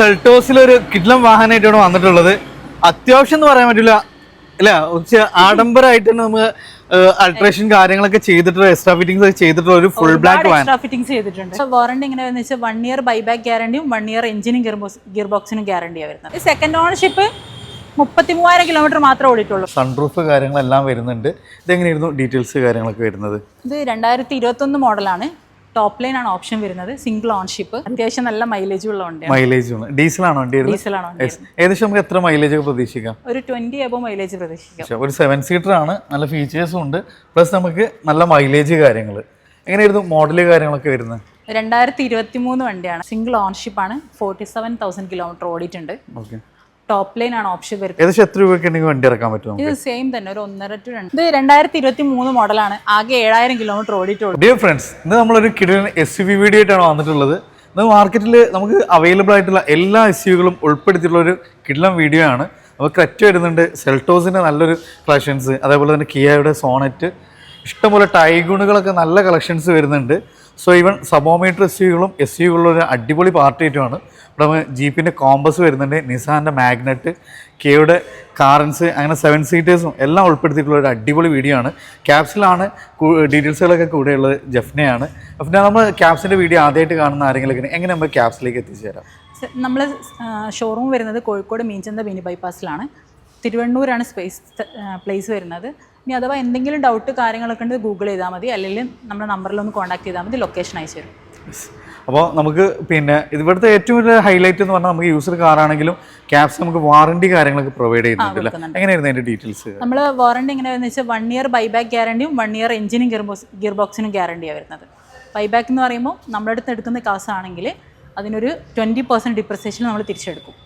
സെൽട്ടോസിൽ ഒരു കിഡ്ലം വാഹനമായിട്ടാണ് വന്നിട്ടുള്ളത്. അത്യാവശ്യം എന്ന് പറയാൻ പറ്റില്ല. അല്ല ആഡംബരമായിട്ട് തന്നെ നമുക്ക് അൾട്രേഷൻ കാര്യങ്ങളൊക്കെ ചെയ്തിട്ടുള്ള എക്സ്ട്രാ ഫിറ്റിംഗ്സ് ഒക്കെ ചെയ്തിട്ടുള്ള ഒരു full black van extra fittings ചെയ്തിട്ടുണ്ട്. വാറണ്ടി എങ്ങനെ വെച്ചാൽ വൺ ഇയർ ബൈബാക്ക് ഗ്യാരണ്ടിയും വൺ ഇയർ എഞ്ചിനും ഗിയർ ബോക്സിനും ഗ്യാരണ്ടിയാണ് വരുന്നത്. സെക്കൻഡ് ഓണർഷിപ്പ് മുപ്പത്തി മൂവായിരം കിലോമീറ്റർ മാത്രമേ ഓടിയിട്ടുള്ളൂ. സൺറൂഫ് കാര്യങ്ങളെല്ലാം വരുന്നുണ്ട്. ഇതെങ്ങനെയായിരുന്നു ഡീറ്റെയിൽസ് കാര്യങ്ങളൊക്കെ വരുന്നത്? ഇത് രണ്ടായിരത്തി ഇരുപത്തൊന്ന് മോഡലാണ് ടോപ്പ് ലൈൻ ആണ് ഓപ്ഷൻ വരുന്നത്. സിംഗിൾ ഓൺഷിപ്പ് അത്യാവശ്യം നല്ല മൈലേജ് ഉള്ള വണ്ടിയാണ്. മൈലേജ് ഡീസൽ വണ്ടി ഡീസൽ ആണോ വണ്ടി. ഏകദേശം നമുക്ക് എത്ര മൈലേജ് പ്രതീക്ഷിക്കാം? ഒരു ട്വന്റി അബോ മൈലേജ് പ്രതീക്ഷിക്കാം. ഒരു സെവൻ സീറ്റർ ആണ്. നല്ല ഫീച്ചേഴ്സും ഉണ്ട്. പ്ലസ് നമുക്ക് നല്ല മൈലേജ് കാര്യങ്ങൾ. എങ്ങനെയായിരുന്നു മോഡൽ കാര്യങ്ങളൊക്കെ വരുന്നത്? രണ്ടായിരത്തി ഇരുപത്തി മൂന്ന് വണ്ടിയാണ് സിംഗിൾ ഓൺഷിപ്പ് ആണ്. ഫോർട്ടി സെവൻ തൗസൻഡ് കിലോമീറ്റർ ഓടിയിട്ടുണ്ട്. ഓക്കെ ടോപ്പ് ലൈൻ ആണ് ഓപ്ഷൻ വരുന്നത്. ഏകദേശം എത്ര രൂപയ്ക്ക് വണ്ടി ഇറക്കാൻ പറ്റും നമുക്ക്? ഇത് സെയിം തന്നെ ഒരു ഒന്നര ടു രണ്ട്. ഇത് രണ്ടായിരത്തി ഇരുപത്തി മൂന്ന് മോഡലാണ് ആകെ ഏഴായിരം കിലോമീറ്റർ ഓടിയിട്ടുള്ളൂ. ഡിയർ ഫ്രണ്ട്സ് ഇന്ന് നമ്മളൊരു കിടിലൻ എസ് യു വി വീഡിയോ ആയിട്ടാണ് വന്നിട്ടുള്ളത്. ഇന്ന് മാർക്കറ്റിൽ നമുക്ക് അവൈലബിൾ ആയിട്ടുള്ള എല്ലാ എസ് യുകളും ഉൾപ്പെടുത്തിയിട്ടുള്ള ഒരു കിടിലൻ വീഡിയോ ആണ്. അപ്പോൾ ക്രറ്റ് വരുന്നുണ്ട് സെൽട്ടോസിന്റെ നല്ലൊരു കളക്ഷൻസ് അതേപോലെ തന്നെ കിയയുടെ സോണറ്റ് ഇഷ്ടംപോലെ ടൈഗുണുകളൊക്കെ നല്ല കളക്ഷൻസ് വരുന്നുണ്ട്. സോ ഈവൻ സബോമീറ്റർ എസ് യുകളും എസ് യുകളുടെ ഒരു അടിപൊളി പാർട്ടിയായിട്ടുമാണ് ഇവിടെ ജീപ്പിന്റെ കോമ്പസ് വരുന്നുണ്ട്. നിസാന്റെ മാഗ്നറ്റ് കെയുടെ കാറൻസ് അങ്ങനെ സെവൻ സീറ്റേഴ്സും എല്ലാം ഉൾപ്പെടുത്തിയിട്ടുള്ള ഒരു അടിപൊളി വീഡിയോ ആണ്. ക്യാപ്സിലാണ് ഡീറ്റെയിൽസുകളൊക്കെ കൂടെയുള്ളത് ജഫ്നയാണ് ജഫ്ന നമ്മൾ ക്യാപ്സിന്റെ വീഡിയോ ആദ്യമായിട്ട് കാണുന്ന ആരെങ്കിലും എങ്ങനെ നമ്മൾ ക്യാപ്സിലേക്ക് എത്തിച്ചേരാം? നമ്മൾ ഷോറൂം വരുന്നത് കോഴിക്കോട് മീൻചന്ത ബീനി ബൈപ്പാസിലാണ് തിരുവണ്ണൂരാണ് സ്പേസ് പ്ലേസ് വരുന്നത്. ഇനി അഥവാ എന്തെങ്കിലും ഡൗട്ട് കാര്യങ്ങളൊക്കെ ഉണ്ട് ഗൂഗിൾ ചെയ്താൽ മതി. അല്ലെങ്കിൽ നമ്മുടെ നമ്പറിൽ ഒന്ന് കോൺടാക്ട് ചെയ്താൽ മതി. ലൊക്കേഷൻ അയച്ചു തരും. അപ്പോൾ നമുക്ക് പിന്നെ ഇവിടുത്തെ ഏറ്റവും വലിയ ഹൈലൈറ്റ് എന്ന് പറഞ്ഞാൽ നമുക്ക് യൂസർ കാറാണെങ്കിലും ക്യാബ്സ് നമുക്ക് വാറണ്ടി കാര്യങ്ങളൊക്കെ പ്രൊവൈഡ് ചെയ്യുന്നുണ്ടല്ലോ? കൊടുക്കുന്നുണ്ട്. എങ്ങനെയായിരുന്നു അതിന്റെ ഡീറ്റെയിൽസ് നമ്മൾ വാറണ്ടി എങ്ങനെ വരുന്നത് വെച്ചാൽ വൺ ഇയർ ബൈബാക്ക് ഗ്യാരണ്ടിയും വൺ ഇയർ എഞ്ചിനും ഗിയർ ബോക്സ് ഗിയർ ബോക്സിനും ഗ്യാരണ്ടിയാണ് വരുന്നത്. ബൈബാക്ക് എന്ന് പറയുമ്പോൾ നമ്മുടെ അടുത്ത് എടുക്കുന്ന കാസാണെങ്കിൽ അതിനൊരു ട്വന്റി പെർസെന്റ് ഡിപ്രസേഷൻ നമ്മൾ തിരിച്ചെടുക്കും.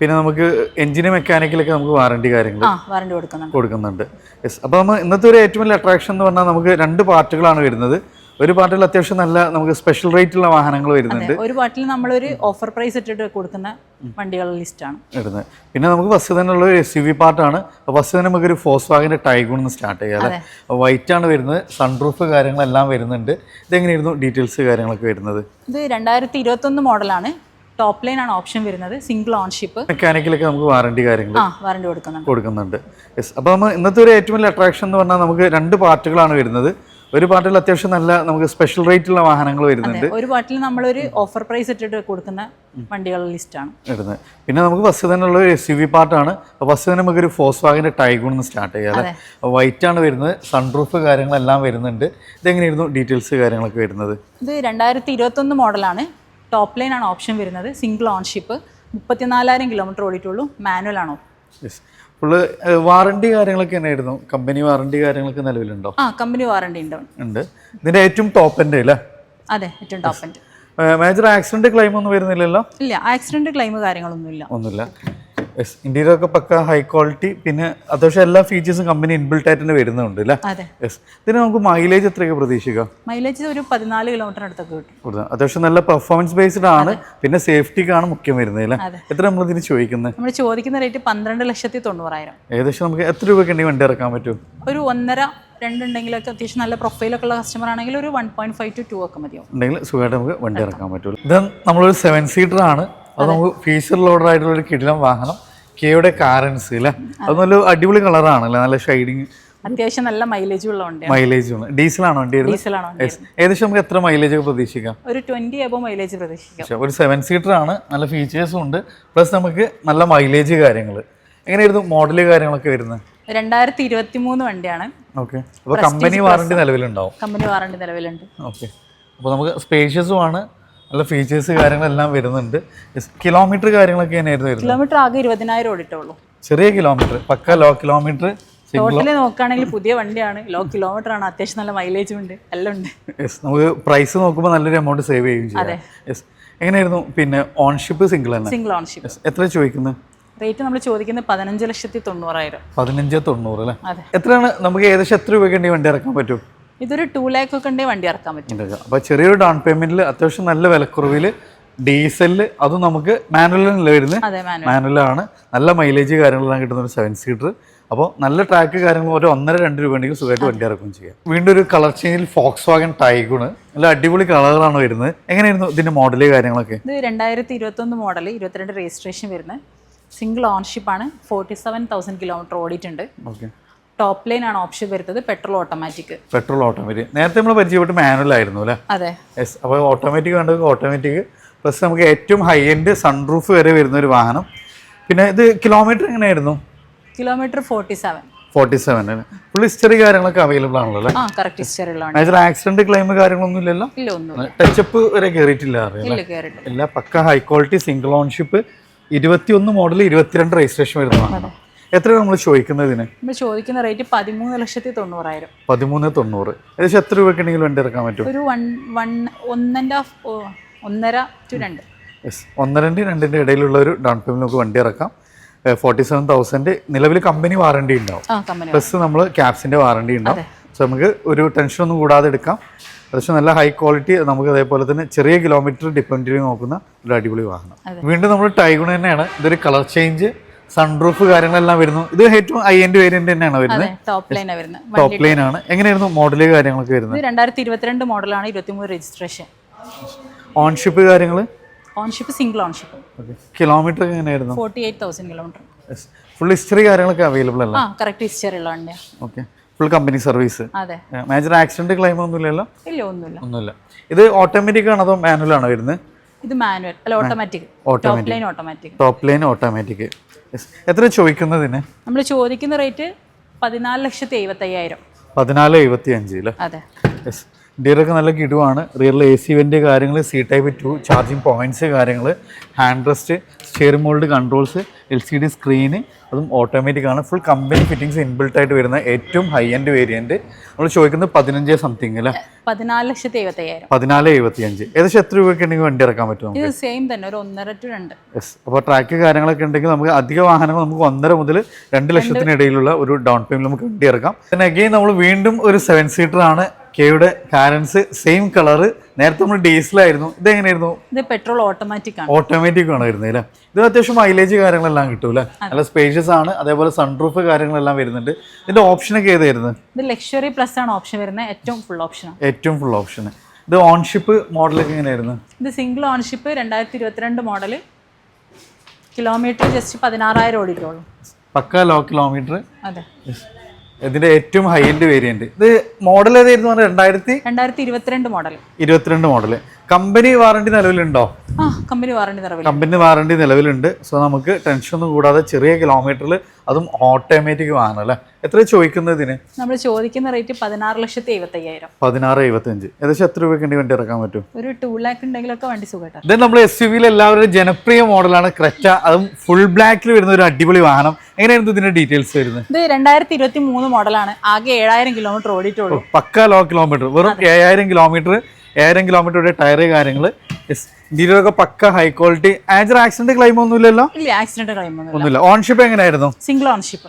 പിന്നെ നമുക്ക് എഞ്ചിന് മെക്കാനിക്കലൊക്കെ നമുക്ക് വാറണ്ടി കാര്യങ്ങൾ വാറണ്ടി കൊടുക്കുന്നുണ്ട്. കൊടുക്കുന്നുണ്ട്. യെസ് അപ്പോൾ നമ്മൾ ഇന്നത്തെ ഒരു ഏറ്റവും വലിയ അട്രാക്ഷൻ എന്ന് പറഞ്ഞാൽ നമുക്ക് രണ്ട് പാർട്ടുകളാണ് വരുന്നത്. ഒരു പാർട്ടിൽ അത്യാവശ്യം നല്ല നമുക്ക് സ്പെഷ്യൽ റേറ്റ് ഉള്ള വാഹനങ്ങൾ വരുന്നുണ്ട്. ഒരു പാർട്ടിൽ നമ്മളൊരു ഓഫർ പ്രൈസ് ഇട്ടിട്ട് കൊടുക്കുന്ന വണ്ടികളുടെ ലിസ്റ്റാണ് ഇടുന്നത് പിന്നെ നമുക്ക് ബസ് തന്നെ ഉള്ള ഒരു എസ് യു വി പാർട്ടാണ് അപ്പോൾ ബസ് തന്നെ നമുക്കൊരു ഫോസ് വാഗിന്റെ ടൈഗൂൺ സ്റ്റാർട്ട് ചെയ്യാം അല്ലേ? വൈറ്റ് ആണ് വരുന്നത്. സൺറൂഫ് കാര്യങ്ങളെല്ലാം വരുന്നുണ്ട്. ഇതെങ്ങനെയായിരുന്നു ഡീറ്റെയിൽസ് കാര്യങ്ങളൊക്കെ വരുന്നത്? ഇത് രണ്ടായിരത്തി ഇരുപത്തൊന്ന് മോഡലാണ് ടോപ്പ് ലൈൻ ആണ് ഓപ്ഷൻ വരുന്നത്. സിംഗിൾ ഓൺഷിപ്പ് മെക്കാനിക്കലൊക്കെ നമുക്ക് വാറണ്ടി കാര്യങ്ങൾ ആ വാറണ്ടി കൊടുക്കുന്നുണ്ട്. കൊടുക്കുന്നുണ്ട്. യെസ് അപ്പോൾ നമ്മൾ ഇന്നത്തെ ഒരു ഏറ്റവും വലിയ അട്രാക്ഷൻ എന്ന് പറഞ്ഞാൽ നമുക്ക് രണ്ട് പാർട്ടുകളാണ് വരുന്നത്. ഒരു പാർട്ടിൽ അത്യാവശ്യം നല്ല നമുക്ക് സ്പെഷ്യൽ റേറ്റുള്ള വാഹനങ്ങൾ വരുന്നുണ്ട്. ഒരു പാട്ടിൽ നമ്മളൊരു ഓഫർ പ്രൈസ് ഇട്ടിട്ട് കൊടുക്കുന്ന വണ്ടികളുടെ ലിസ്റ്റാണ് ഇടുന്നത് പിന്നെ നമുക്ക് ബസ് തന്നെ ഉള്ള ഒരു എസ് യു വി പാർട്ടാണ് ബസ് തന്നെ നമുക്കൊരു ഫോസ് വാഗിന്റെ ടൈഗൂൺ ഒന്ന് സ്റ്റാർട്ട് ചെയ്യാം വൈറ്റ് ആണ് വരുന്നത്. സൺറൂഫ് കാര്യങ്ങളെല്ലാം വരുന്നുണ്ട്. ഇതെങ്ങനെയായിരുന്നു ഡീറ്റെയിൽസ് കാര്യങ്ങളൊക്കെ വരുന്നത്? ഇത് രണ്ടായിരത്തി ഇരുപത്തൊന്ന് മോഡലാണ് ടോപ്പ് ലൈൻ ആണ് ഓപ്ഷൻ വരുന്നത്. സിംഗിൾ ഓൺഷിപ്പ് മുപ്പത്തിനാലായിരം കിലോമീറ്റർ ഓടിയിട്ടുള്ളൂ. മാനുവൽ ആണോ? ഫുള്ള് വാറണ്ടി കാര്യങ്ങളൊക്കെ എന്നായിരുന്നു? കമ്പനി വാറണ്ടി കാര്യങ്ങളൊക്കെ നിലവിലുണ്ടോ? ആ കമ്പനി വാറണ്ടി ഉണ്ട്. ഉണ്ട്. ഇതിന്റെ ഏറ്റവും ടോപ്പ് എന്റെ അല്ലേ? അതെ ഏറ്റവും top end major accident claim ഒന്നും വരുന്നില്ലല്ലോ? ഇല്ല ആക്സിഡന്റ് ക്ലെയിം കാര്യങ്ങളൊന്നും ഇല്ല ഒന്നുമില്ല. യെസ് ഇന്റീരിയർ ഒക്കെ പക്ക ഹൈ ക്വാളിറ്റി പിന്നെ അത്യാവശ്യം എല്ലാ ഫീച്ചേഴ്സും കമ്പനി ഇൻബിൽട്ട് ആയിട്ട് തന്നെ വരുന്നുണ്ട് അല്ലേ അതെ. യെസ് ഇതിന് നമുക്ക് മൈലേജ് എത്രയൊക്കെ പ്രതീക്ഷിക്കാം? മൈലേജ് ഒരു പതിനാല് കിലോമീറ്റർ അടുത്തൊക്കെ കിട്ടും. അത്യാവശ്യം നല്ല പെർഫോമൻസ് ബേസ്ഡ് ആണ്. പിന്നെ സേഫ്റ്റിക്കാണ് മുഖ്യം വരുന്നത് അല്ലേ. എത്ര നമ്മൾ ഇതിന് ചോദിക്കുന്നത് നമ്മൾ ചോദിക്കുന്ന റേറ്റ് പന്ത്രണ്ട് ലക്ഷത്തി തൊണ്ണൂറായിരം. ഏകദേശം നമുക്ക് എത്ര രൂപയ്ക്ക് ഉണ്ടെങ്കിൽ വണ്ടി ഇറക്കാൻ പറ്റും? ഒരു ഒന്നര രണ്ടുണ്ടെങ്കിലൊക്കെ അത്യാവശ്യം നല്ല പ്രൊഫൈലൊക്കെ ഉള്ള കസ്റ്റമർ ആണെങ്കിൽ ഒരു one point five to two ഒക്കെ മതിയാവും. ഉണ്ടെങ്കിൽ സുഖമായിട്ട് നമുക്ക് വണ്ടി ഇറക്കാൻ പറ്റുള്ളൂ. ഇത് നമ്മളൊരു സെവൻ സീറ്റർ ആണ്. അത് നമുക്ക് ഫീച്ചർ ലോഡർ ആയിട്ടുള്ള ഒരു കിടിലം വാഹനം. കെയുടെ കാറൻസ് അല്ലേ അത് നല്ല അടിപൊളി കളറാണ് അല്ലേ നല്ല ഷൈഡിങ് അത്യാവശ്യം നല്ല മൈലേജ് ഉള്ള വണ്ടിയാണ്. മൈലേജ് ആണ് ആണോ വണ്ടി ഡീസൽ ആണോ. ഏകദേശം നമുക്ക് എത്ര മൈലേജ് ഒക്കെ പ്രതീക്ഷിക്കാം? ഒരു ട്വന്റി എബോ മൈലേജ് പ്രതീക്ഷിക്കാം. ഒരു സെവൻ സീറ്റർ ആണ്. നല്ല ഫീച്ചേഴ്സും ഉണ്ട്. പ്ലസ് നമുക്ക് നല്ല മൈലേജ് കാര്യങ്ങൾ. എങ്ങനെയായിരുന്നു മോഡൽ കാര്യങ്ങളൊക്കെ വരുന്നത്? രണ്ടായിരത്തി ഇരുപത്തി മൂന്ന് വണ്ടിയാണ് ഓക്കെ അപ്പോൾ കമ്പനി വാറണ്ടി നിലവിലുണ്ടാവും. കമ്പനി വാറണ്ടി നിലവിലുണ്ട്. ഓക്കെ അപ്പോൾ നമുക്ക് സ്പേഷ്യസും ആണ്. നല്ല ഫീച്ചേഴ്സ് കാര്യങ്ങളെല്ലാം വരുന്നുണ്ട്. കിലോമീറ്റർ കാര്യങ്ങളൊക്കെ തന്നെയായിരുന്നു വരുന്നത്. കിലോമീറ്റർ ആകെ ഇരുപതിനായിരം ഓടിട്ടുള്ളൂ ചെറിയ കിലോമീറ്റർ പക്ക ലോ കിലോമീറ്റർ ടോട്ടലി നോക്കുകയാണെങ്കിൽ പുതിയ വണ്ടിയാണ്. ലോ കിലോമീറ്റർ ആണ്. അത്യാവശ്യം നല്ല മൈലേജും ഉണ്ട്. എല്ലാം ഉണ്ട്. യെസ് നമുക്ക് പ്രൈസ് നോക്കുമ്പോൾ നല്ലൊരു എമൗണ്ട് സേവ് ചെയ്യുകയും ചെയ്യാം. യെസ് എങ്ങനെയായിരുന്നു? പിന്നെ ഓൺഷിപ്പ് സിംഗിൾ ആണ് സിംഗിൾ ഓൺഷിപ്പ് എത്ര ചോദിക്കുന്നത് റേറ്റ് നമ്മൾ ചോദിക്കുന്നത് പതിനഞ്ച് ലക്ഷത്തി തൊണ്ണൂറായിരം. പതിനഞ്ച് തൊണ്ണൂറ് അല്ലേ? എത്രയാണ്? നമുക്ക് ഏകദേശം എത്ര രൂപയ്ക്ക് വേണ്ടി വണ്ടി ഇറക്കാൻ പറ്റും? ഇതൊരു ടു ലാക്ക് ഒക്കെ ഉണ്ടെങ്കിൽ വണ്ടി ഇറക്കാൻ പറ്റും. അപ്പോൾ ചെറിയൊരു ഡൗൺ പേയ്മെന്റിൽ അത്യാവശ്യം നല്ല വിലക്കുറവിൽ ഡീസലിൽ അതും നമുക്ക് മാനുവലിൽ വരുന്നത് മാനുവലാണ് നല്ല മൈലേജ് കാര്യങ്ങളെല്ലാം കിട്ടുന്ന ഒരു സെവൻ സീറ്റർ അപ്പോൾ നല്ല ട്രാക്ക് കാര്യങ്ങൾ ഒരു ഒന്നര രണ്ട് രൂപ ഉണ്ടെങ്കിൽ സുഖമായിട്ട് വണ്ടി ഇറക്കുകയും ചെയ്യാം. വീണ്ടും ഒരു കളർ ചേഞ്ചിൽ ഫോക്സ് വാഗൻ ടൈഗുണ് നല്ല അടിപൊളി കളറാണ് വരുന്നത്. എങ്ങനെയായിരുന്നു ഇതിന്റെ മോഡൽ കാര്യങ്ങളൊക്കെ? ഇത് രണ്ടായിരത്തി ഇരുപത്തൊന്ന് മോഡൽ ഇരുപത്തിരണ്ട് രജിസ്ട്രേഷൻ വരുന്നത്. സിംഗിൾ ഓൺഷിപ്പാണ് ഫോർട്ടി സെവൻ തൗസൻഡ് കിലോമീറ്റർ ഓടിയിട്ടുണ്ട്. ഓക്കെ ടോപ്പ് ലൈൻ ആണ് ഓപ്ഷൻ വരുന്നത് പെട്രോൾ ഓട്ടോമാറ്റിക് പെട്രോൾ ഓട്ടോമാറ്റിക് നേരത്തെ നമ്മൾ പരിചയപ്പെട്ട് മാനുവൽ ആയിരുന്നു അല്ലേ? അതെ. യെസ് അപ്പോൾ ഓട്ടോമാറ്റിക് വേണ്ടത് ഓട്ടോമാറ്റിക് പ്ലസ് നമുക്ക് ഏറ്റവും ഹൈ എൻഡ് സൺറൂഫ് വരെ വരുന്ന ഒരു വാഹനം. പിന്നെ ഇത് കിലോമീറ്റർ എങ്ങനെയായിരുന്നു? Kilometre forty seven forty seven full history കാര്യങ്ങളൊക്കെ അവൈലബിൾ ആണല്ലോ അല്ലേ? കറക്റ്റ് ഹിസ്റ്ററിലാണ് മേജർ ആക്സിഡന്റ് ക്ലെയിം കാര്യങ്ങളൊന്നും ഇല്ലല്ലോ ടച്ചപ്പ് വരെ കയറിയിട്ടില്ല എല്ലാ pakka high quality single ownership ഇരുപത്തിയൊന്ന് മോഡൽ ഇരുപത്തിരണ്ട് രജിസ്ട്രേഷൻ വരുന്നതാണ്. എത്രയാണ് നമ്മൾ ചോദിക്കുന്നത് ഇതിന് നമ്മൾ ചോദിക്കുന്ന റേറ്റ് പതിമൂന്ന് ലക്ഷത്തി തൊണ്ണൂറായിരം. പതിമൂന്ന് തൊണ്ണൂറ്. ഏകദേശം എത്ര രൂപയ്ക്ക് ഉണ്ടെങ്കിൽ വണ്ടി ഇറക്കാൻ പറ്റും? ഒരു വൺ വൺ ഒന്നര ഒന്നര ടു രണ്ട്. യെസ് ഒന്നരന്റെ രണ്ടിന്റെ ഇടയിലുള്ള ഒരു ഡൗൺ പേയ്മെന്റ് നമുക്ക് വണ്ടി ഇറക്കാം. ഫോർട്ടി സെവൻ തൗസൻഡ് നിലവിൽ കമ്പനി വാറണ്ടി ഉണ്ടാവും. പ്ലസ് നമ്മൾ ക്യാബ്സിന്റെ വാറണ്ടി ഉണ്ടാവും. സോ നമുക്ക് ഒരു ടെൻഷനൊന്നും കൂടാതെ എടുക്കാം. പക്ഷേ നല്ല ഹൈ ക്വാളിറ്റി നമുക്ക് അതേപോലെ തന്നെ ചെറിയ കിലോമീറ്റർ ഡിപ്പെൻഡ് ചെയ്ത് നോക്കുന്ന ഒരു അടിപൊളി വാഹനം. വീണ്ടും നമ്മൾ ടൈഗുണ തന്നെയാണ്. ഇതൊരു കളർ ചേഞ്ച് സൺറൂഫ് കാര്യങ്ങളെല്ലാം വരുന്നു. ഇത് ഏറ്റവും ഹൈ എൻഡ് വേരിയന്റ് തന്നെയാണ് വരുന്നത്. ടോപ്പ് ലൈൻ വരുന്നത്. ടോപ്പ് ലൈൻ ആണ്. എങ്ങനെയായിരുന്നു മോഡൽ കാര്യങ്ങളൊക്കെ വരുന്നത്? രണ്ടായിരത്തി ഇരുപത്തിരണ്ട് മോഡലാണ് ഇരുപത്തിമൂന്ന് രജിസ്ട്രേഷൻ ഓൺഷിപ്പ് കാര്യങ്ങൾ ഓൺഷിപ്പ് സിംഗിൾ ഓൺഷിപ്പ് കിലോമീറ്റർ എങ്ങനെയായിരുന്നു? Forty eight thousand kilometre full history കാര്യങ്ങളൊക്കെ അവൈലബിൾ അല്ല? കറക്റ്റ് ഹിസ്റ്ററി ഉള്ള വണ്ടിയാ. ഓക്കെ ഫുൾ കമ്പനി സർവീസ് അതെ. മേജർ ആക്സിഡന്റ് ക്ലെയിം ഒന്നുമില്ലല്ലോ? ഇല്ല ഒന്നുമില്ല. ഒന്നുമില്ല. ഇത് ഓട്ടോമാറ്റിക് ആണോ അതോ മാനുവൽ ആണോ വരുന്നത്? ഇത് മാനുവൽ അല്ല automatic top line automatic top line automatic എത്ര ചോദിക്കുന്നതിന്? നമ്മൾ ചോദിക്കുന്ന റേറ്റ് പതിനാല് ലക്ഷത്തി എഴുപത്തി അയ്യായിരം പതിനാല് എഴുപത്തി അഞ്ച് അതെ. ഇന്ത്യയിലൊക്കെ നല്ല കിടുവാണ്. റിയറിൽ എ സി വെന്റ് കാര്യങ്ങൾ C type two charging points കാര്യങ്ങൾ hand rest steering mould controls L C D screen അതും ഓട്ടോമാറ്റിക് ആണ്. ഫുൾ കമ്പനി ഫിറ്റിംഗ്സ് ഇൻബിൽട്ട് ആയിട്ട് വരുന്ന ഏറ്റവും ഹൈ എൻഡ് വേരിയന്റ് നമ്മൾ ചോദിക്കുന്നത് പതിനഞ്ച് സംതിങ് അല്ലേ? പതിനാല് ലക്ഷത്തി എഴുപത്തി അയ്യായിരം പതിനാല് എഴുപത്തി അഞ്ച് ഏകദേശം എത്ര രൂപയ്ക്ക് ഉണ്ടെങ്കിൽ വണ്ടി ഇറക്കാൻ പറ്റും ഇത് സെയിം തന്നെ ഒരു ഒന്നര ടു രണ്ട്. യെസ് അപ്പോൾ ട്രാക്ക് കാര്യങ്ങളൊക്കെ ഉണ്ടെങ്കിൽ നമുക്ക് അധിക വാഹനങ്ങൾ നമുക്ക് ഒന്നര മുതൽ രണ്ട് ലക്ഷത്തിനിടയിലുള്ള ഒരു ഡൗൺ പേയ്മെന്റ് നമുക്ക് വണ്ടി ഇറക്കാം. പിന്നെ അഗെയിൻ നമ്മൾ വീണ്ടും ഒരു സെവൻ സീറ്റർ ആണ് കെയുടെ കാരൻസ് സെയിം കളറ് നേരത്തെ നമ്മൾ ഡീസലായിരുന്നു ഇതെങ്ങനെയായിരുന്നു? ഇത് പെട്രോൾ ഓട്ടോമാറ്റിക് ആണ്. ഓട്ടോമാറ്റിക് ആണ് വരുന്നത് അല്ലേ? ഇത് അത്യാവശ്യം മൈലേജ് കാര്യങ്ങളെല്ലാം കിട്ടൂല നല്ല സ്പേഷ്യസ് ആണ്. അതേപോലെ സൺറൂഫ് കാര്യങ്ങളെല്ലാം വരുന്നുണ്ട്. ഇതിന്റെ ഓപ്ഷനൊക്കെ ഏതായിരുന്നു ഇത് ലക്ഷറി പ്ലസ് ആണ് ഓപ്ഷൻ വരുന്നത്. ഏറ്റവും ഫുൾ ഓപ്ഷൻ ഏറ്റവും ഫുൾ ഓപ്ഷൻ ഇത് ഓൺഷിപ്പ് മോഡലൊക്കെ എങ്ങനെയായിരുന്നു? ഇത് സിംഗിൾ ഓൺഷിപ്പ് രണ്ടായിരത്തി ഇരുപത്തിരണ്ട് മോഡൽ കിലോമീറ്റർ ജസ്റ്റ് പതിനാറായിരം ഓടിക്കോളും പക്ക ലോ കിലോമീറ്റർ അതെ. ഇതിന്റെ ഏറ്റവും ഹൈ എൻഡ് വേരിയന്റ് ഇത് മോഡൽ ഏതായിരുന്നു പറഞ്ഞാൽ രണ്ടായിരത്തി രണ്ടായിരത്തി ഇരുപത്തിരണ്ട് മോഡൽ ഇരുപത്തിരണ്ട് മോഡൽ കമ്പനി വാറണ്ടി നിലവിലുണ്ടോ? കമ്പനി വാറണ്ടി നിലവിൽ കമ്പനി വാറണ്ടി നിലവിലുണ്ട്. സോ നമുക്ക് ടെൻഷൻ ഒന്നും കൂടാതെ ചെറിയ കിലോമീറ്ററിൽ അതും ഓട്ടോമാറ്റിക് വാങ്ങണം അല്ലേ? എത്ര ചോദിക്കുന്നത് ഇതിന്? നമ്മൾ ചോദിക്കുന്ന റേറ്റ് പതിനാറ് ലക്ഷത്തി എഴുപത്തയ്യായിരം. പതിനാറ് എഴുപത്തഞ്ച്. ഏകദേശം എത്ര രൂപയ്ക്ക് കണ്ടി വണ്ടി ഇറക്കാൻ പറ്റും? ഒരു ടൂ ലാക്ക് ഉണ്ടെങ്കിലൊക്കെ വണ്ടി സുഖം ഇത് നമ്മൾ എസ് യു വിയിൽ ജനപ്രിയ മോഡലാണ് ക്രെറ്റ. അതും ഫുൾ ബ്ലാക്കിൽ വരുന്ന ഒരു അടിപൊളി വാഹനം. എങ്ങനെയായിരുന്നു ഇതിന്റെ ഡീറ്റെയിൽസ് വരുന്നത്? ഇത് രണ്ടായിരത്തി ഇരുപത്തി മൂന്ന് മോഡലാണ് ആകെ ഏഴായിരം കിലോമീറ്റർ ഓടിയിട്ടുള്ളൂ. പക്ക ലോ കിലോമീറ്റർ വെറും ഏഴായിരം കിലോമീറ്റർ ഏഴായിരം കിലോമീറ്ററുടെ ടയർ കാര്യങ്ങൾ ഇന്ത്യയിലൊക്കെ പക്ക high quality major accident claim ഒന്നുമില്ലല്ലോ? ഇല്ല ആക്സിഡന്റ് ഒന്നുമില്ല. ഓൺഷിപ്പ് എങ്ങനെയായിരുന്നു? സിംഗിൾ ഓൺഷിപ്പ്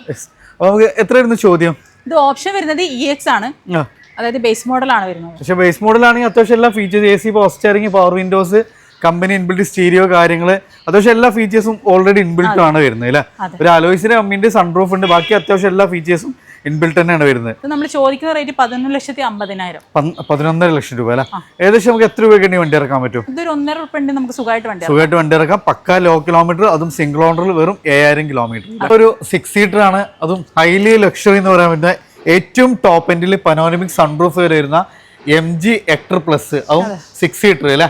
നമുക്ക് എത്രയായിരുന്നു ചോദ്യം? ഇത് ഓപ്ഷൻ വരുന്നത് ഇ എക്സ് ആണ്. അതായത് ബേസ് മോഡലാണ് വരുന്നത്. പക്ഷേ ബേസ് മോഡലാണെങ്കിൽ അത്യാവശ്യം എല്ലാ features A C power steering power windows company inbuilt stereo കാര്യങ്ങൾ അത്യാവശ്യം എല്ലാ ഫീച്ചേഴ്സും ഓൾറെഡി ഇൻബിൽറ്റ് ആണ് വരുന്നത് അല്ലേ. ഒരു അലോയ്സിന്റെ കമ്പനിന്റെ സൺറൂഫ് ഉണ്ട്. ബാക്കി അത്യാവശ്യം എല്ലാ ഫീച്ചേഴ്സും ഇൻബിൽറ്റ് തന്നെയാണ് വരുന്നത്. നമ്മൾ ചോദിക്കുന്ന റേറ്റ് പതിനൊന്ന് ലക്ഷത്തി അമ്പതിനായിരം. പതിനൊന്നര ലക്ഷം രൂപ അല്ലേ? ഏകദേശം നമുക്ക് എത്ര രൂപയ്ക്ക് വേണ്ടി വണ്ടി ഇറക്കാൻ പറ്റും? ഇതൊരു ഒന്നര ഉറുപ്പ് ഉണ്ടെങ്കിൽ നമുക്ക് സുഖമായിട്ട് വണ്ടി. സുഖമായിട്ട് വണ്ടി ഇറക്കാം. പക്ക ലോ കിലോമീറ്റർ അതും സിംഗിൾ ഓണറിൽ വെറും ഏഴായിരം കിലോമീറ്റർ ഒരു സിക്സ് സീറ്റർ ആണ്. അതും ഹൈലി ലക്ഷറി എന്ന് പറയാൻ പറ്റുന്ന ഏറ്റവും ടോപ്പ് എൻഡിൽ പനോരമിക് സൺറൂഫ് വരെ വരുന്ന എം ജി എക്ടർ പ്ലസ് അതും സിക്സ് സീറ്റർ അല്ലേ.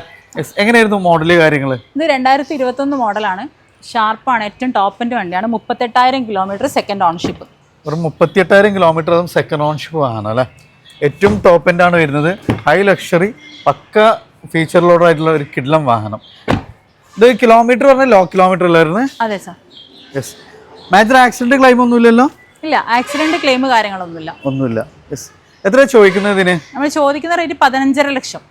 എങ്ങനെയായിരുന്നു മോഡൽ കാര്യങ്ങൾ ഇത് രണ്ടായിരത്തി ഇരുപത്തൊന്ന് മോഡലാണ്. ഷാർപ്പാണ് ഏറ്റവും ടോപ്പിന്റെ വണ്ടിയാണ്. മുപ്പത്തെട്ടായിരം കിലോമീറ്റർ സെക്കൻഡ് ഓൺഷിപ്പ് ഒരു മുപ്പത്തിയെട്ടായിരം കിലോമീറ്റർ അതും സെക്കൻഡ് ഓൺഷിപ്പ് ആണ് അല്ലേ? ഏറ്റവും ടോപ്പിന്റെ ആണ് വരുന്നത്. ഹൈ ലക്ഷറി പക്ക ഫീച്ചർ ലോഡ് ആയിട്ടുള്ള ഒരു കിഡ്ലം വാഹനം. ഇത് കിലോമീറ്റർ പറഞ്ഞാൽ ലോ കിലോമീറ്റർ അല്ലായിരുന്നു? അതെ സാർ യെസ് മേജർ ആക്സിഡന്റ് ഒന്നും ഇല്ലല്ലോ ഇല്ല ആക്സിഡന്റ് ക്ലെയിം കാര്യങ്ങളൊന്നുമില്ല. ഒന്നുമില്ല. യെസ് എത്ര ഇതിന്? നമ്മൾ ചോദിക്കുന്ന റേറ്റ് പതിനഞ്ചര ലക്ഷം.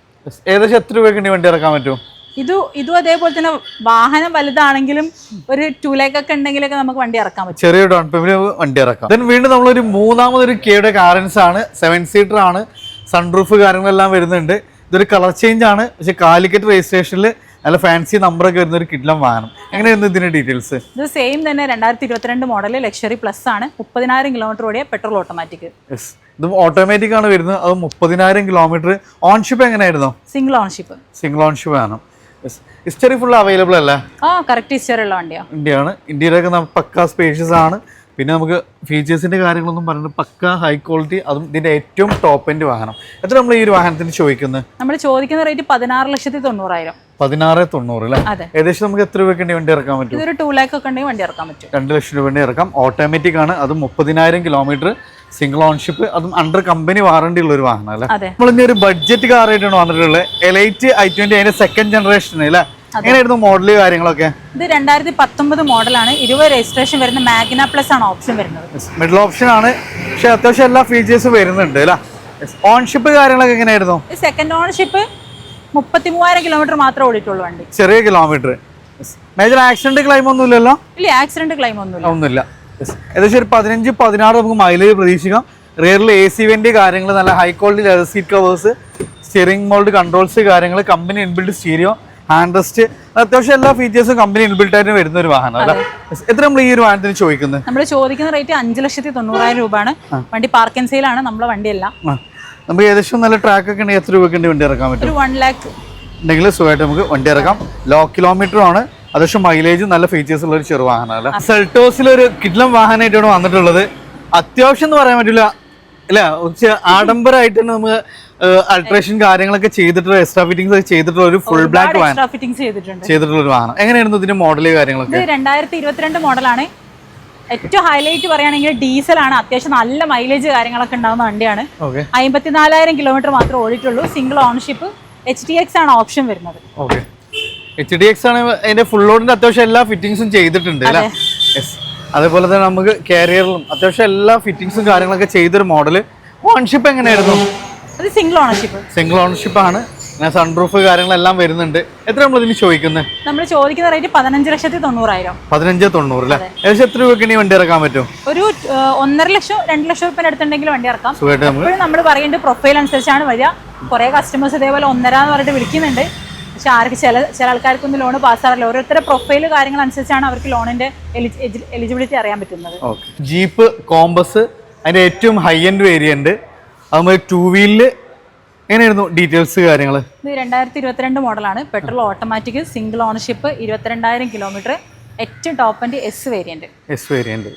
ഏകദേശം എത്ര രൂപയ്ക്ക് വണ്ടി ഇറക്കാൻ പറ്റും? ഇത് ഇതും അതേപോലെ തന്നെ വാഹനം വലുതാണെങ്കിലും ഒരു ടു ലേക്ക് ഒക്കെ ഉണ്ടെങ്കിലൊക്കെ നമുക്ക് വണ്ടി ഇറക്കാൻ പറ്റും. ചെറിയ ഡൗൺ പേയ്മെന്റ് വണ്ടി ഇറക്കാം. ദെൻ വീണ്ടും നമ്മളൊരു മൂന്നാമതൊരു കെയുടെ കാരൻസ് ആണ്. സെവൻ സീറ്റർ ആണ്. സൺറൂഫ് കാര്യങ്ങളെല്ലാം വരുന്നുണ്ട്. ഇതൊരു കളർ ചേഞ്ച് ആണ്. പക്ഷെ കാലിക്കറ്റ് രജിസ്ട്രേഷനിൽ നല്ല ഫാൻസി നമ്പറൊക്കെ വരുന്ന ഒരു കിഡ്ലം വാങ്ങണം എങ്ങനെയായിരുന്നു ഇതിന്റെ ഡീറ്റെയിൽസ് ഇത് സെയിം തന്നെ രണ്ടായിരത്തി ഇരുപത്തിരണ്ട് മോഡൽ ലക്ഷറി പ്ലസ് ആണ്. മുപ്പതിനായിരം കിലോമീറ്റർ ഓടിയ പെട്രോൾ ഓട്ടോമാറ്റിക് യെസ് ഇത് ഓട്ടോമാറ്റിക് ആണ് വരുന്നത്. അത് മുപ്പതിനായിരം കിലോമീറ്റർ ഓൺഷിപ്പ് എങ്ങനെയായിരുന്നു? സിംഗിൾ ഓൺഷിപ്പ് സിംഗിൾ ഓൺഷിപ്പ് ആണ്. ഹിസ്റ്ററി ഫുൾ അവൈലബിൾ അല്ലേ? ആ കറക്റ്റ് ഹിസ്റ്ററി ഉള്ള വണ്ടിയാണ്. ഇന്ത്യയാണ് ഇന്ത്യയിലൊക്കെ പക്ക സ്പേഷ്യസ് ആണ്. പിന്നെ നമുക്ക് ഫീച്ചേഴ്സിന്റെ കാര്യങ്ങളൊന്നും പറഞ്ഞു പക്ക ഹൈ ക്വാളിറ്റി അതും ഇതിന്റെ ഏറ്റവും ടോപ്പ് എൻഡ് വാഹനം. എത്ര നമ്മൾ ഈ ഒരു വാഹനത്തിന് ചോദിക്കുന്നത് നമ്മൾ ചോദിക്കുന്ന റേറ്റ് പതിനാറ് ലക്ഷത്തി തൊണ്ണൂറായിരം. പതിനാറ് തൊണ്ണൂറ് അല്ലേ? ഏകദേശം നമുക്ക് എത്ര രൂപയ്ക്ക് വണ്ടി ഇറക്കാൻ പറ്റും? ഒരു ടൂ ലാക്ക് ഒക്കെ ഉണ്ടെങ്കിൽ വണ്ടി ഇറക്കാൻ പറ്റും. രണ്ട് ലക്ഷം രൂപ വണ്ടി ഇറക്കാം. ഓട്ടോമാറ്റിക് ആണ്. അത് മുപ്പതിനായിരം കിലോമീറ്റർ സിംഗിൾ ഓൺഷിപ്പ് അതും അണ്ടർ കമ്പനി വാറണ്ടി ഉള്ള ഒരു വാഹനം അല്ലേ? നമ്മൾ ഇനി ഒരു ബഡ്ജറ്റ് കാറായിട്ടാണ് വന്നിട്ടുള്ളത്. എലൈറ്റ് ഐ ട്വന്റി അതിന്റെ സെക്കൻഡ് ജനറേഷൻ അല്ലേ? എങ്ങനെയായിരുന്നു മോഡൽ കാര്യങ്ങളൊക്കെ? ഇത് രണ്ടായിരത്തി പത്തൊമ്പത് മോഡലാണ്. ഇരുപത് രജിസ്ട്രേഷൻ വരുന്ന മാഗ്ന പ്ലസ് ആണ് ഓപ്ഷൻ വരുന്നത്. മിഡിൽ ഓപ്ഷൻ ആണ്. പക്ഷെ അത്യാവശ്യം എല്ലാ ഫീച്ചേഴ്സും വരുന്നുണ്ട് അല്ലേ? ഓൺഷിപ്പ് കാര്യങ്ങളൊക്കെ എങ്ങനെയായിരുന്നു? സെക്കൻഡ് ഓൺഷിപ്പ് മുപ്പത്തി മൂവായിരം കിലോമീറ്റർ മാത്രമേ ഓടിയിട്ടുള്ളൂ വണ്ടി. ചെറിയ കിലോമീറ്റർ മേജർ ആക്സിഡന്റ് ക്ലൈം ഒന്നും ഇല്ലല്ലോ? ഇല്ല ആക്സിഡന്റ് ക്ലെയിം ഒന്നുമില്ല ഒന്നുമില്ല. ഏകദേശം ഒരു പതിനഞ്ച് പതിനാറ് നമുക്ക് മൈലേജ് പ്രതീക്ഷിക്കാം. റിയറിൽ എ സി വെന്റ് കാര്യങ്ങൾ നല്ല high quality leather seat covers steering mould controls കാര്യങ്ങൾ company inbuilt stereo hand rest അത്യാവശ്യം എല്ലാ ഫീച്ചേഴ്സും കമ്പനി ഇൻബിൽഡ് ആയിട്ട് വരുന്ന ഒരു വാഹനം. എത്ര നമ്മൾ ഈ ഒരു വാഹനത്തിന് ചോദിക്കുന്നത്? നമ്മൾ ചോദിക്കുന്ന റേറ്റ് അഞ്ച് ലക്ഷത്തി തൊണ്ണൂറായിരം രൂപയാണ്. വണ്ടി പാർക്ക് ആൻഡ് സെയിലാണ് നമ്മുടെ വണ്ടിയല്ല. നമുക്ക് ഏകദേശം നല്ല ട്രാക്ക് ഒക്കെ ഉണ്ടെങ്കിൽ എത്ര രൂപയ്ക്ക് വണ്ടി ഇറക്കാൻ പറ്റും? വൺ ലാക്ക് ഉണ്ടെങ്കിൽ സുഖമായിട്ട് നമുക്ക് വണ്ടി ഇറക്കാം. ലോ കിലോമീറ്റർ ആണ്. അത്യാവശ്യം മൈലേജും നല്ല ഫീച്ചേഴ്സ് ഉള്ള ഒരു ചെറു വാഹനമല്ല സെൽട്ടോസിൽ ഒരു കിഡ്ലം വാഹനമായിട്ടാണ് വന്നിട്ടുള്ളത്. അത്യാവശ്യം എന്ന് പറയാൻ പറ്റില്ല. അല്ല ആഡംബരമായിട്ട് തന്നെ നമുക്ക് അൾട്രേഷൻ കാര്യങ്ങളൊക്കെ ചെയ്തിട്ടുള്ള എക്സ്ട്രാ ഫിറ്റിംഗ്സ് ഒക്കെ ചെയ്തിട്ടുള്ള ഒരു ഫുൾ ബ്ലാക്ക് വാഹനം എക്സ്ട്രാ ഫിറ്റിംഗ്സ് ചെയ്തിട്ടുണ്ട്. ചെയ്തിട്ടുള്ള ഒരു വാഹനം. എങ്ങനെയായിരുന്നു ഇതിന്റെ മോഡൽ കാര്യങ്ങളൊക്കെ? രണ്ടായിരത്തി ഇരുപത്തിരണ്ട് മോഡലാണ് ഏറ്റവും ഹൈലൈറ്റ് പറയുകയാണെങ്കിൽ ആണ്. അത്യാവശ്യം നല്ല മൈലേജ് കാര്യങ്ങളൊക്കെ ഉണ്ടാവുന്ന വണ്ടിയാണ്. അമ്പത്തിനാലായിരം കിലോമീറ്റർ മാത്രം ഓടിയിട്ടുള്ളൂ. Single ownership H D X ആണ് ഓപ്ഷൻ വരുന്നത്. എച്ച് ഡി എക്സ് ആണ് അതിന്റെ ഫുൾ ലോഡിന്റെ അത്യാവശ്യം എല്ലാ ഫിറ്റിംഗ്സും ചെയ്തിട്ടുണ്ട് അതേപോലെ തന്നെ നമുക്ക് കാരിയറിലും അത്യാവശ്യം എല്ലാ ഫിറ്റിംഗ്സും കാര്യങ്ങളൊക്കെ ചെയ്തൊരു മോഡൽ ഓൺഷിപ്പ് എങ്ങനെയായിരുന്നു? അത് സിംഗിൾ ഓണർഷിപ്പ് സിംഗിൾ ഓണർഷിപ്പ് ആണ്. സൺപ്രൂഫ് കാര്യങ്ങളെല്ലാം വരുന്നുണ്ട്. എത്ര നമ്മൾ ഇതിന് ചോദിക്കുന്നത് നമ്മൾ ചോദിക്കുന്ന റേറ്റ് പതിനഞ്ച് ലക്ഷത്തി തൊണ്ണൂറായിരം. പതിനഞ്ച് തൊണ്ണൂറ് അല്ലേ? ഏകദേശം എത്ര രൂപയ്ക്ക് വണ്ടി ഇറക്കാൻ പറ്റും? ഒരു ഒന്നര ലക്ഷം രണ്ട് ലക്ഷം രൂപ അടുത്തുണ്ടെങ്കിൽ വണ്ടി ഇറക്കാം. എപ്പോഴും നമ്മൾ പറയുന്നത് പ്രൊഫൈൽ അനുസരിച്ചാണ് വരിക. കുറെ കസ്റ്റമേഴ്സ് ഇതേപോലെ ഒന്നര എന്ന് പറഞ്ഞിട്ട് വിളിക്കുന്നുണ്ട്. പക്ഷെ ആർക്ക് ചില ചില ആൾക്കാർക്കൊന്നും ലോൺ പാസ്സാറില്ല ഓരോരുത്തരുടെ പ്രൊഫൈൽ കാര്യങ്ങൾ അനുസരിച്ചാണ് അവർക്ക് ലോണിന്റെ എലിജിബിലിറ്റി അറിയാൻ പറ്റുന്നത്. ജീപ്പ് കോമ്പസ് അതിന്റെ ഏറ്റവും ഹൈ എൻഡ് വേരിയന്റ് അതുപോലെ ടൂ വീലിൽ എങ്ങനെയായിരുന്നു ഡീറ്റെയിൽസ് കാര്യങ്ങൾ ഇത് രണ്ടായിരത്തി ഇരുപത്തിരണ്ട് മോഡലാണ്. പെട്രോൾ ഓട്ടോമാറ്റിക് സിംഗിൾ ഓണർഷിപ്പ് ഇരുപത്തിരണ്ടായിരം കിലോമീറ്റർ ഏറ്റവും top end S variant S variant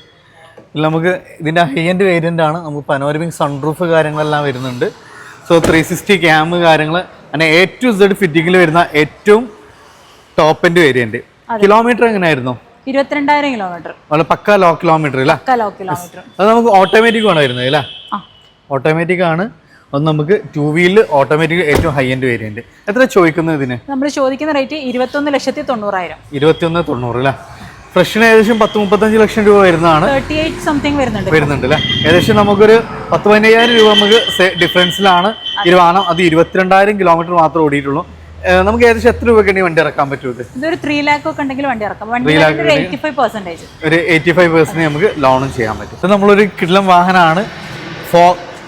നമുക്ക് ഇതിന്റെ ഹൈ എൻഡ് വേരിയന്റ് ആണ്. നമുക്ക് പനോരമിക് സൺറൂഫ് കാര്യങ്ങളെല്ലാം വരുന്നുണ്ട്. സോ ത്രീ സിക്സ്റ്റി ക്യാമ് കാര്യങ്ങൾ അങ്ങനെ എ ടു സെഡ് ഫിറ്റിംഗിൽ വരുന്ന ഏറ്റവും ടോപ്പ് എൻഡ് വേരിയന്റ് കിലോമീറ്റർ എങ്ങനെയായിരുന്നു? ഇരുപത്തിരണ്ടായിരം കിലോമീറ്റർ പക്കാ ലോ കിലോമീറ്റർ അല്ലേ അത് നമുക്ക് ഓട്ടോമാറ്റിക് ആണ് വരുന്നത് അല്ലേ ഓട്ടോമാറ്റിക് ആണ്. അത് നമുക്ക് ടു വീലിൽ ഓട്ടോമാറ്റിക് ഏറ്റവും ഹൈ എൻഡ് വേരിയന്റ് എത്ര ചോദിക്കുന്നത് ഇതിന്? നമ്മൾ ചോദിക്കുന്ന റേറ്റ് ഇരുപത്തൊന്ന് ലക്ഷത്തി തൊണ്ണൂറായിരം. ഇരുപത്തിയൊന്ന് തൊണ്ണൂറ് അല്ലേ ഫ്രഷിന് ഏകദേശം പത്ത് മുപ്പത്തഞ്ച് ലക്ഷം രൂപ വരുന്നതാണ്. തേർട്ടി എയ്റ്റ് സംതിങ് വരുന്നുണ്ട്. വരുന്നുണ്ട് അല്ലേ ഏകദേശം നമുക്കൊരു പത്ത് പതിനയ്യായിരം രൂപ നമുക്ക് ഡിഫറൻസിലാണ് വാഹനം അത് ഇരുപത്തിരണ്ടായിരം കിലോമീറ്റർ മാത്രം ഓടിയിട്ടുള്ളൂ. നമുക്ക് ഏകദേശം എത്ര രൂപയ്ക്ക് വണ്ടി ഇറക്കാൻ പറ്റും ഇത്? ഇതൊരു ത്രീ ലാക്ക് ഒക്കെ ഉണ്ടെങ്കിൽ വണ്ടി ഇറക്കാം. ഒരു എയ്റ്റി ഫൈവ് പെർസെന്റ് നമുക്ക് ലോണും ചെയ്യാൻ പറ്റും. നമ്മളൊരു കിടലം വാഹനമാണ് ഫോ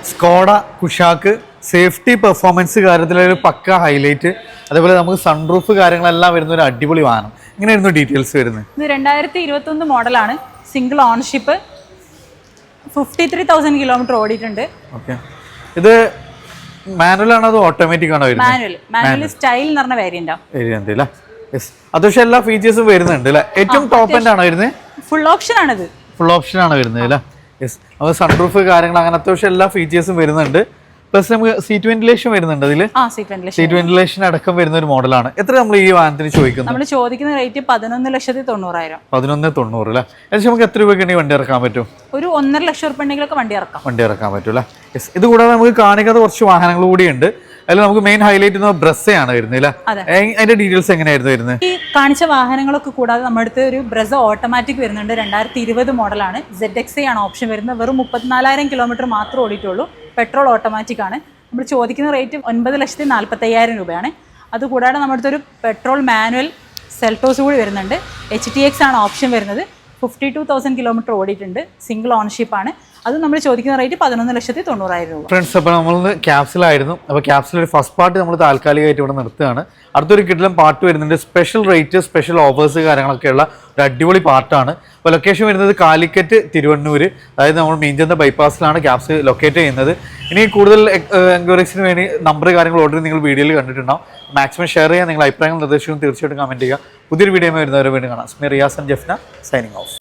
സ്കോഡ കുഷാക്ക് സേഫ്റ്റി പെർഫോമൻസ് കാര്യത്തിലൊരു പക്ക ഹൈലൈറ്റ്. അതേപോലെ നമുക്ക് സൺറൂഫ് കാര്യങ്ങളെല്ലാം വരുന്ന ഒരു അടിപൊളി വാഹനം. ഇങ്ങനെയായിരുന്നു ഡീറ്റെയിൽസ് വരുന്നത്. ഇത് രണ്ടായിരത്തി ഇരുപത്തി ഒന്ന് മോഡലാണ്. Single ownership fifty three thousand kilometre ഓടിയിട്ടുണ്ട്. ഓക്കെ ഇത് മാനുവൽ ആണോ അതോ ഓട്ടോമാറ്റിക് ആണോ മാനുവൽ മാനുവൽ സ്റ്റൈൽ എന്ന് പറഞ്ഞ വേരിയന്റാ വേരിയന്റ് അല്ലേ യെസ് അത്യാവശ്യം എല്ലാ ഫീച്ചേഴ്സും വരുന്നുണ്ട് അല്ലേ ഏറ്റവും ടോപ്പ് എൻഡ് ആണോ വരുന്നത്? ഫുൾ ഓപ്ഷൻ ആണിത്. ഫുൾ ഓപ്ഷൻ ആണ് വരുന്നത് അല്ലേ യെസ് അപ്പോൾ സൺറൂഫ് കാര്യങ്ങൾ അങ്ങനെ അത്യാവശ്യം എല്ലാ ഫീച്ചേഴ്സും വരുന്നുണ്ട്. പ്ലസ് നമുക്ക് സീറ്റ് വെന്റിലേഷൻ വരുന്നുണ്ട് അതിൽ സീറ്റ് വെന്റിലേഷൻ അടക്കം വരുന്ന ഒരു മോഡലാണ് എത്ര നമ്മൾ ഈ വാഹനത്തിന് ചോദിക്കുന്നത് നമ്മൾ ചോദിക്കുന്ന റേറ്റ് പതിനൊന്ന് ലക്ഷത്തി തൊണ്ണൂറായിരം. പതിനൊന്ന് തൊണ്ണൂറ് അല്ലേ? ഏകദേശം നമുക്ക് എത്ര രൂപയ്ക്ക് വണ്ടി ഇറക്കാൻ പറ്റും? ഒരു ഒന്നര ലക്ഷം ഉറുപ്പ ഉണ്ടെങ്കിലൊക്കെ വണ്ടി ഇറക്കാം. വണ്ടി ഇറക്കാൻ പറ്റും അല്ലേ യെസ് ഇത് കൂടാതെ നമുക്ക് കാണിക്കാത്ത കുറച്ച് വാഹനങ്ങൾ കൂടിയുണ്ട്. അതിൽ നമുക്ക് മെയിൻ ഹൈലൈറ്റ് എന്ന് ബ്രസ്സയാണ് വരുന്നത് അല്ലേ? അതിന്റെ ഡീറ്റെയിൽസ് എങ്ങനെയായിരുന്നു വരുന്നത്? ഈ കാണിച്ച വാഹനങ്ങളൊക്കെ കൂടാതെ നമ്മുടെ അടുത്ത് ഒരു ബ്രസ് ഓട്ടോമാറ്റിക് വരുന്നുണ്ട് രണ്ടായിരത്തി ഇരുപത് മോഡലാണ് ജെഡ് എക്സ് ആണ് ഓപ്ഷൻ വരുന്നത്. വെറും മുപ്പത്തിനാലായിരം കിലോമീറ്റർ മാത്രമേ ഓടിയിട്ടുള്ളൂ. പെട്രോൾ ഓട്ടോമാറ്റിക് ആണ്. നമ്മൾ ചോദിക്കുന്ന റേറ്റ് ഒൻപത് ലക്ഷത്തി നാൽപ്പത്തയ്യായിരം രൂപയാണ്. അതുകൂടാതെ നമ്മുടെ അടുത്തൊരു പെട്രോൾ മാനുവൽ സെൽട്ടോസ് കൂടി വരുന്നുണ്ട്. എച്ച് ടി എക്സ് ആണ് ഓപ്ഷൻ വരുന്നത്. ഫിഫ്റ്റി ടു തൗസൻഡ് കിലോമീറ്റർ ഓടിയിട്ടുണ്ട്. സിംഗിൾ ഓണർഷിപ്പാണ് അത് നമ്മൾ ചോദിക്കുന്ന റേറ്റ് പതിനൊന്ന് ലക്ഷത്തി തൊണ്ണൂറായിരം രൂപ. ഫ്രണ്ട്സ് അപ്പോൾ നമ്മൾ ക്യാപ്സിലായിരുന്നു. അപ്പോൾ ക്യാപ്സിൽ ഒരു ഫസ്റ്റ് പാർട്ട് നമ്മൾ താൽക്കാലികമായിട്ട് ഇവിടെ നിർത്തുകയാണ്. അടുത്തൊരു കിട്ടിലും പാർട്ട് വരുന്നുണ്ട്. സ്പെഷ്യൽ റേറ്റ് സ്പെഷ്യൽ ഓഫേഴ്സ് കാര്യങ്ങളൊക്കെയുള്ള ഒരു അടിപൊളി പാർട്ടാണ് അപ്പോൾ ലൊക്കേഷൻ വരുന്നത് കാലിക്കറ്റ് തിരുവണ്ണൂർ അതായത് നമ്മൾ മീഞ്ചന്ത ബൈപ്പാസിലാണ് ക്യാബ്സ് ലൊക്കേറ്റ് ചെയ്യുന്നത്. ഇനി കൂടുതൽ എൻക്വയറീസിന് വേണ്ടി നമ്പർ കാര്യങ്ങൾ ഓൾറെഡി നിങ്ങൾ വീഡിയോയിൽ കണ്ടിട്ടുണ്ടാവും. മാക്സിമം ഷെയർ ചെയ്യാൻ നിങ്ങൾ അഭിപ്രായങ്ങൾ നിർദ്ദേശവും തീർച്ചയായിട്ടും കമന്റ് ചെയ്യുക. പുതിയൊരു വീഡിയോ വരുന്നവരെ വീണ്ടും കാണാം. സ്മി Riyas and Jafna signing off